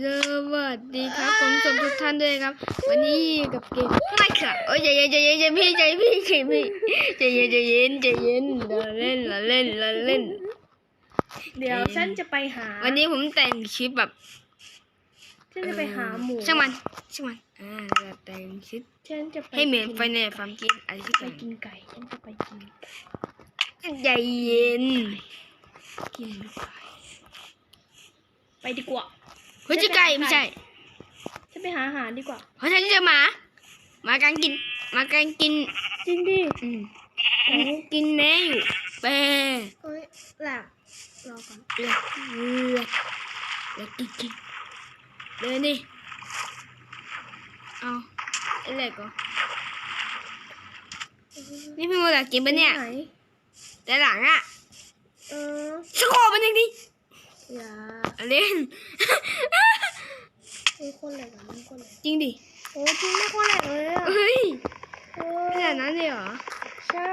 สวัสดีครับผมสมทุกท่านด้วยครับ วันนี้อยู่กับเกมไม่ค่ะโอ้ยใจเย็นใจเย็นใจพี่ใจพี่ใจพี่ใจเย็นใจเย็นใจเย็นเราเล่นเราเล่นเราเล่น เดี๋ยวฉันจะไปหา วันนี้ผมแต่งคลิปแบบฉันจะไปหาหมูช่างมันช่างมันอ่าเราแต่งคลิปฉันจะไปให้เหมือนไฟในฟาร์มกินอะไรที่ไปกันกินไก่ฉันจะไปกินใจเย็นกินไก่ไปดีกว่า เฮ้ยจะไก่ไม่ใช่ฉันไปหาอาหารดีกว่าเพราะฉันเจอหมาหมาการกินหมาการกินจริงดิอืมกินแม่อยู่แปรเอ้ยหลับรอก่อนเลือกเลือกเลือกจริงๆเดินดิเอาไอ้เล็กเหรอนี่พี่โมอยากกินปะเนี่ยไหนแต่หลังอะเออสโคปมันยังดิอย่า เอาเล่นไอ้คนแหลกอะมันคนแหลกจริงดิ โอ้จริงไม่คนแหลกเลยอะเฮ้ยเอขอนาดนั้นเลยเหรอใช่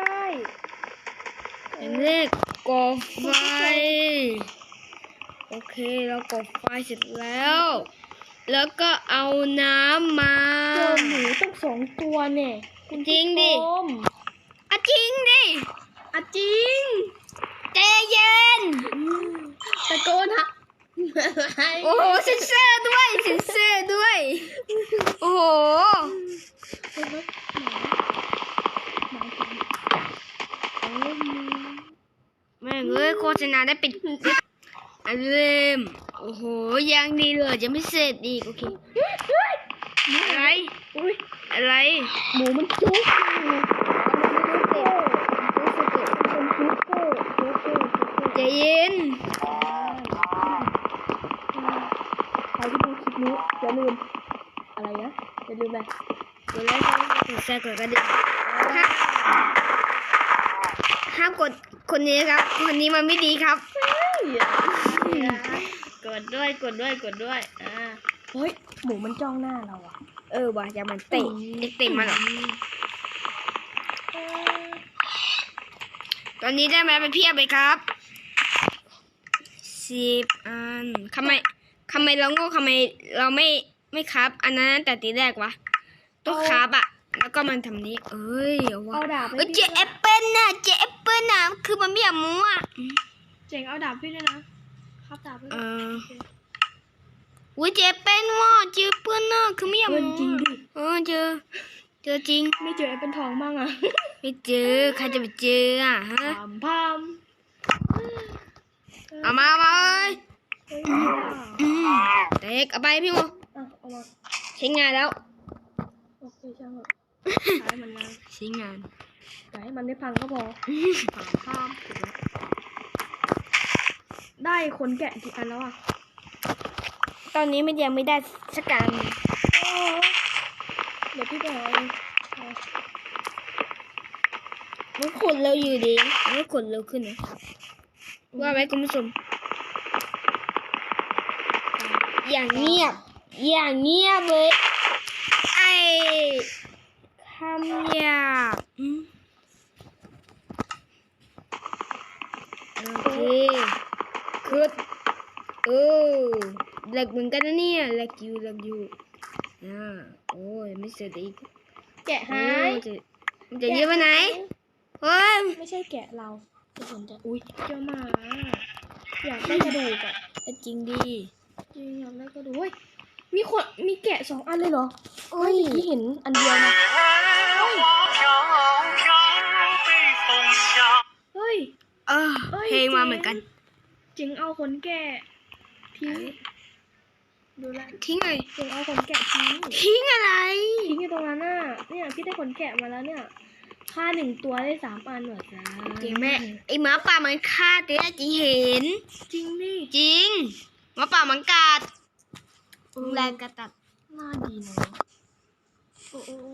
อันแรกก่อไฟ โอเคเราก่อไฟเสร็จแล้ว แล้วก็เอาน้ำมาเจอหมูตั้งสองตัวเนี่ยคุณจริงดิผู้ชม อะจริงดิอะจริง ใจเย็น ตะโกนฮะ อะไรโอ้โหเซ็นเซอร์ด้วยเซ็นเซอร์ด้วย โอ้โหแม่งเอ้ยโฆษณาได้ปิดอันเริ่มโอ้โหยังดีเลยจะไม่เสร็จอีกโอเคอะไรอุ้ยอะไร หมูมันจุกอยู่เป็นจุกเกอร์จุกเกอร์จุกเกอร์ ใจเย็น ใครที่ดูคลิปนี้อย่า ลืม อะไรนะอย่าลืมอะไรกดไลค์กดแชร์กดกระดิ่งห้ามห้ามกดคนนี้ครับ คนนี้มันไม่ดีครับ กดด้วยกดด้วยกดด้วยอ่าเฮ้ยหมูมันจ้องหน้าเราอะ เออว่ะอย่ามันเตะเด็กเตะมาเหรอตอนนี้ได้มาเป็นเพียบเลยครับสิบอันทำไมทำไมเราโง่ทำไมเราไม่ ไม่ครับ อันนั้นแต่ตีแรกวะต้องครับอะ แล้วก็มันทำนี้ เอ้ยเอาวะเอาดาบเอ้ยเจแอปเปิลน่ะเจแอปเปิลน่ะคือมันไม่อยากมัวเจ๋งเอาดาบพี่ด้วยนะครับดาบพี่เอออุ้ยเจแอปเปิลว่ะเจแอปเปิลน่ะคือไม่อยากเงิมันวจริงดิเออเจอ เจอจริง ไม่เจอไอ้เป็นทองบ้างอะไม่เจอใครจะไปเจออะฮะพามพามเอามาเอามาเอ้ยเฮ้ยอืมเด็กเอาไปพี่โม อะเอามาใช้งานแล้ว โอเคช่างเถอะขายมันนะใช้งานแต่ให้มันไม่พังก็พอพามพามถูกแล้วได้คนแกะกี่อันแล้วอะตอนนี้มันยังไม่ได้สักการเดี๋ยวพี่ไปหาเองเอามันขนเราอยู่ดีมันขนเราขึ้นนะว่าไว้คุณผู้ชมอย่างเงียบ อย่างเงียบเลย ไอ้คำหยาบอืมโอเคคือโอ้แหลกเหมือนกันนะเนี่ยแหลกอยู่แหลกอยู่อ่าโอ้ยไม่เสร็จอีกแกะหายจะมันจะเยอะไปไหนเฮ้ยไม่ใช่แกะเราจะสนใจอุ้ยเจ้าหมาอยากได้กระดูกอะจริงดิจริงอยากได้กระดูกเฮ้ย มีคนมีแกะสองอันเลยเหรอเอ้ยที่เห็นอันเดียวนะเฮ้ยเฮ้ยเออเพลงมาเหมือนกันจิงเอาขนแกะทิ้งดูแลทิ้งเลยจิงเอาขนแกะทิ้งทิ้งอะไรทิ้งอยู่ตรงนั้นน่ะเนี่ยพี่ได้ขนแกะมาแล้วเนี่ยฆ่าหนึ่งตัวได้สามอันหน่อยจ้ะจริงแม่ไอหมาป่ามันฆ่าเต้จริงเห็น จริงนี่จริงหมาป่ามันกัด แรงกระตัดน่าดีนะโอ้โอ้โอ้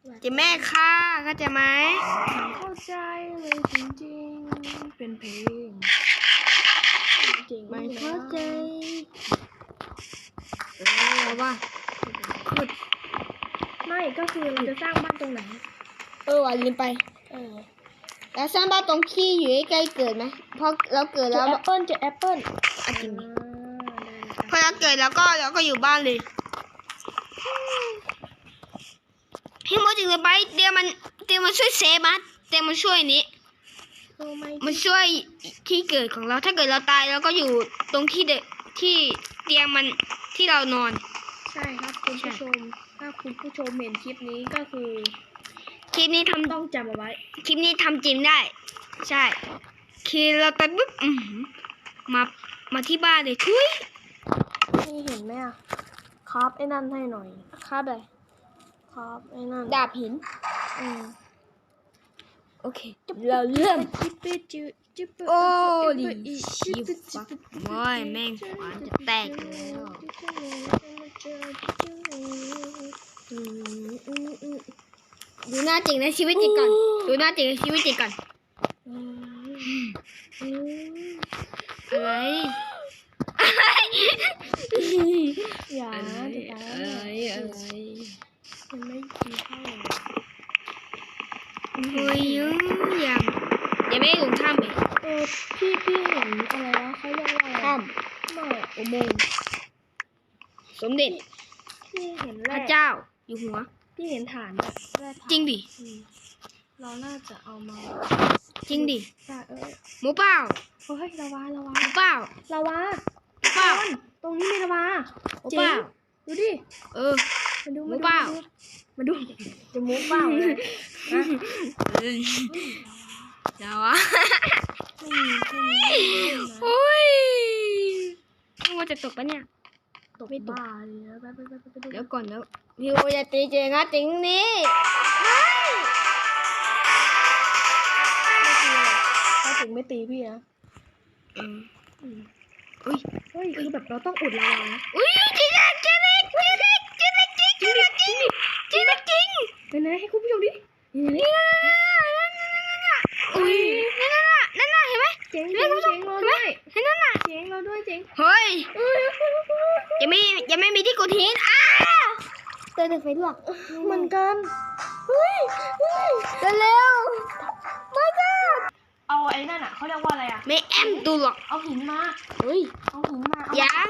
โอ้จะแม่ฆ่าเข้าใจไหมเข้าใจเลยจริงๆ เป็นเพลงจริงไม่เข้าใจเออว่าขุดไม่ก็คือเราจะสร้างบ้านตรงไหน เออว่ะลืมไป เออแล้วสร้างบ้านตรงขี้อยู่ใกล้ๆเกิดไหมเพราะเราเกิดเจแล้อวแอปเปิลเจอแอปเปิลอะจริงดิ พอเราเกิดแล้วก็เราก็อยู่บ้านเลยพี่โมจึงเลยไปเดี๋ยวมันเดี๋ยวมันช่วยเซฟมันเดี๋ยวมันช่วยนี้รู้ไหมมันช่วยที่เกิดของเรา ถ้าเกิดเราตายเราก็อยู่ตรงที่เดที่เตียงมันที่เรานอน ใช่ครับคุณผู้ชม ถ้าคุณผู้ชมเห็นคลิปนี้ก็คือ คลิปนี้ทำต้องจำเอาไว้ คลิปนี้ทำจริงได้ ใช่คือเราตายปุ๊บอื้อหือมามาที่บ้านเลยทุย นี่เห็นไหมอะครับไอ้นั่นให้หน่อยครับเลยครับไอ้นั่นดาบหิน อืมโอเค เราเริ่มจิ๊บปึ๊ดจิ๊บจิ๊บปึ๊ดโอ้จิ๊บดิปึ๊ดชิฟักโอ้ยแม่งขวานจะแตกอยู่แล้วอืมอืมอืมดูหน้าจริงในชีวิตจริงก่อน ดูหน้าจริงในชีวิตจริงก่อนอืมอืมอะไร อย่าอะไรอย่าอะไรอะไรมันไม่กินข้าวเฮ้ยยังยังยังไม่ลงถ้ำเลยเออพี่พี่เห็นอะไรวะเขาเรียกว่าอะไรถ้ไม่อุโมงค์ำสมเด็จพี่เห็นพแร่ระเจ้าอยู่หัว พี่เห็นฐานอะแร่ฐานจริงดิอืมเราน่าจะเอามาจริงดิใช่เออหมูเปล่าเฮ้ยลาวาลาวาหมูเปล่าลาวาหมูเป ล่าตรงนี้มีลาวาหมูเปล่าดูดิ เออ มาดูหมูเปล่ามาดูจะหมูเปล่าเลยเดี๋ยววะไม่มีไม่มีไม่มีนะโอ้ยว่าจะตกปะเนี่ย ตกบ้าเลยนะไปไปไปไปไปดูเดี๋ยวก่อนแล้วพี่โออย่าตีเจงะจริงนี่ถ้าถึงไม่ตีพี่นะ อุ้ยเฮ้ยคือแบบเราต้องอุดลาวานะอุ้ยจริงอะเจเล็กเจเล็กเจเล็กจริงเจเล็กจริงเจเล็กจริงเป็นไงให้คุณผู้ชมดินี่อุ้ยนั่นน่ะนั่นน่ะเห็นไหมเจ๋งเจ๋งเจ๋งเราด้วยเห็นนั่นน่ะเจ๋งเราด้วยเจ๋งเฮ้ยเอ้ยยังไม่ยังไม่มีที่กดหินอ้าเตือนไฟลวกเหมือนกันเฮ้ยเร็ว ไอ้นั่นอะเขาเรียกว่าอะไรอะ ไม่แอมดูหรอก เอาหินมา เฮ้ย เอาหินมาเอายัง